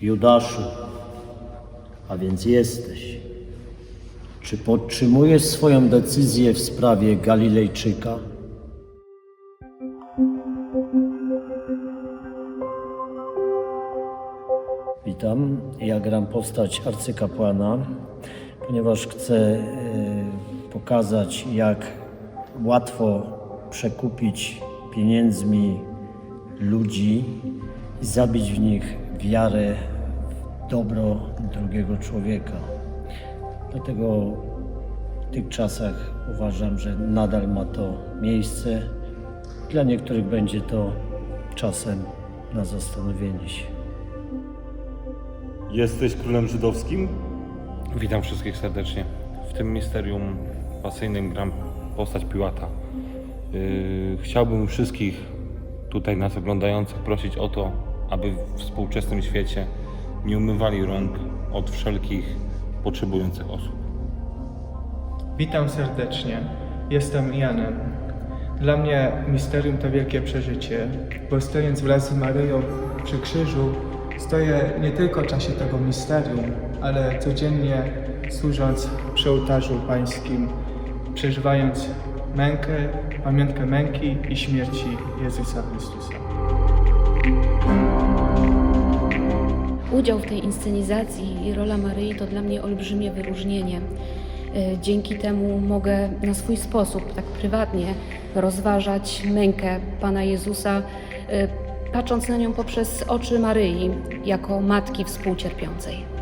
Judaszu, a więc jesteś. Czy podtrzymujesz swoją decyzję w sprawie Galilejczyka? Witam. Ja gram postać arcykapłana, ponieważ chcę e, pokazać, jak łatwo przekupić pieniędzmi ludzi i zabić w nich wiarę w dobro drugiego człowieka. Dlatego w tych czasach uważam, że nadal ma to miejsce. Dla niektórych będzie to czasem na zastanowienie się. Jesteś królem żydowskim? Witam wszystkich serdecznie. W tym misterium pasyjnym gram postać Piłata. Yy, chciałbym wszystkich tutaj nas oglądających prosić o to, aby w współczesnym świecie nie umywali rąk od wszelkich potrzebujących osób. Witam serdecznie. Jestem Janem. Dla mnie misterium to wielkie przeżycie, bo stojąc wraz z Maryją przy krzyżu, stoję nie tylko w czasie tego misterium, ale codziennie służąc przy ołtarzu pańskim, przeżywając mękę, pamiątkę męki i śmierci Jezusa Chrystusa. Udział w tej inscenizacji i rola Maryi to dla mnie olbrzymie wyróżnienie. E, Dzięki temu mogę na swój sposób, tak prywatnie, rozważać mękę Pana Jezusa, e, patrząc na nią poprzez oczy Maryi, jako matki współcierpiącej.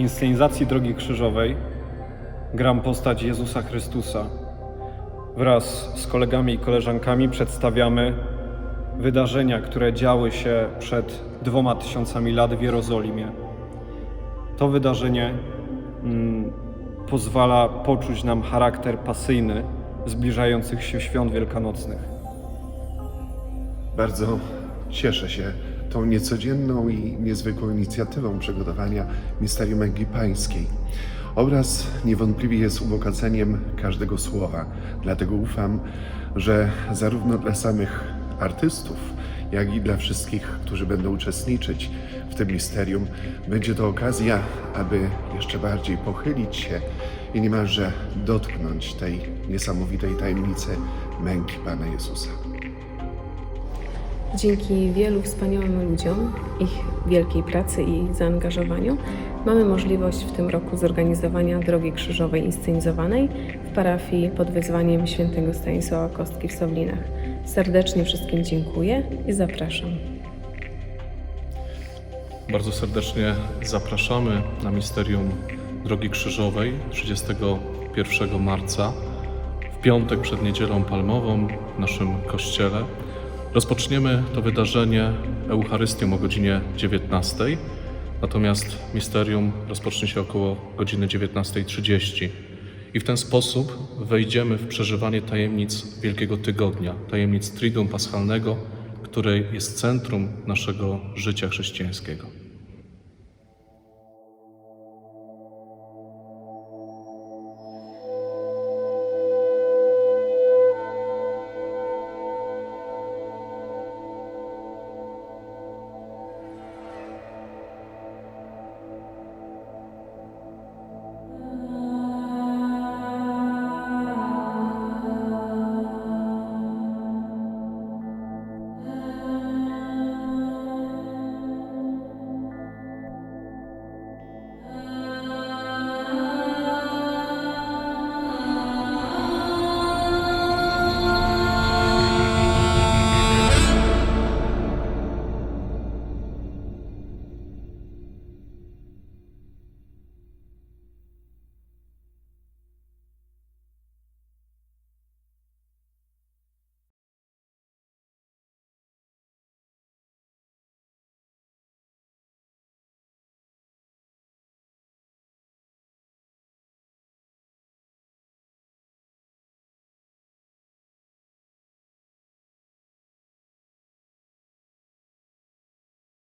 Inscenizacji Drogi Krzyżowej gram postać Jezusa Chrystusa. Wraz z kolegami i koleżankami przedstawiamy wydarzenia, które działy się przed dwoma tysiącami lat w Jerozolimie. To wydarzenie mm, pozwala poczuć nam charakter pasyjny zbliżających się świąt wielkanocnych. Bardzo cieszę się tą niecodzienną i niezwykłą inicjatywą przygotowania Misterium Męki Pańskiej. Obraz niewątpliwie jest ubogaceniem każdego słowa, dlatego ufam, że zarówno dla samych artystów, jak i dla wszystkich, którzy będą uczestniczyć w tym misterium, będzie to okazja, aby jeszcze bardziej pochylić się i niemalże dotknąć tej niesamowitej tajemnicy męki Pana Jezusa. Dzięki wielu wspaniałym ludziom, ich wielkiej pracy i zaangażowaniu, mamy możliwość w tym roku zorganizowania Drogi Krzyżowej inscenizowanej w parafii pod wezwaniem świętego Stanisława Kostki w Sowlinach. Serdecznie wszystkim dziękuję i zapraszam. Bardzo serdecznie zapraszamy na misterium Drogi Krzyżowej 31 marca, w piątek przed Niedzielą Palmową w naszym kościele. Rozpoczniemy to wydarzenie Eucharystią o godzinie 19, natomiast misterium rozpocznie się około godziny 19.30. I w ten sposób wejdziemy w przeżywanie tajemnic Wielkiego Tygodnia, tajemnic Triduum Paschalnego, które jest centrum naszego życia chrześcijańskiego.